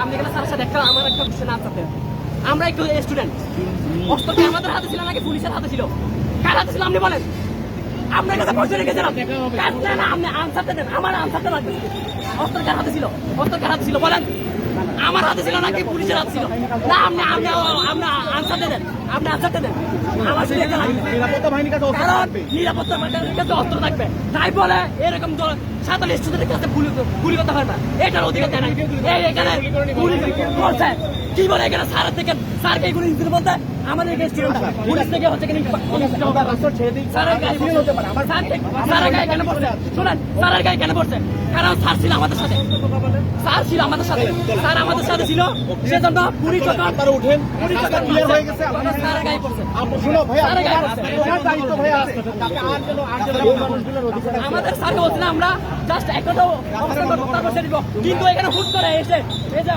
আপনি এখানে স্যারের সাথে একটা আমার একটা আমরা স্টুডেন্ট অস্ত্র কি আমাদের হাতে ছিল নাকি পুলিশের হাতে ছিল? কার হাতে ছিল আপনি বলেন। আপনার কাছে পয়সা রেখেছিলাম। কার না না আপনি আনসারটা দেন। আমার আনসারটা লাগবে। অস্ত্র কার হাতে ছিল? অস্ত্র কার হাতে ছিল বলেন। আমার হাতে ছিল নাকি পুলিশের হাতে ছিল? না আপনি আপনি আনসারটা দেন। আপনি আনসারটা দেন। আমার। নিরাপত্তা বাহিনীর কাছে অস্ত্র থাকবে। তাই বলে এরকম তো- স্টুডেন্টের কাছে গুলি করতে পারবে না। এটার অধিকার দেয় না এখানে গুলি করছে কি বলে এখানে স্যারের থেকে স্যারকে গুলি দিতে বলতে আমাদের এখানে স্টুডেন্ট পুলিশ থেকে হচ্ছে কিনা স্যারের গায়ে হতে পারে। আমার স্যার স্যারের গায়ে কেন পড়ছে শোনেন স্যারের গায়ে কেন পড়ছে কারণ স্যার ছিল আমাদের সাথে। স্যার ছিল আমাদের সাথে। স্যার আমাদের সাথে ছিল। সেজন্য পুলিশ যখন আপনারা উঠেন। পুলিশ যখন ক্লিয়ার হয়ে গেছে তখন স্যারের গায়ে পড়ছে আপনি শুনো ভাই স্যারের গায়ে পড়ছে। তোমার দায়িত্ব ভাই আছে তাকে আর যেন আর যেন। আমাদের স্যারকে বলছিলাম আমরা জাস্ট একটা অবস্থান সেটা দিব। কিন্তু এখানে হুট করে এসে যে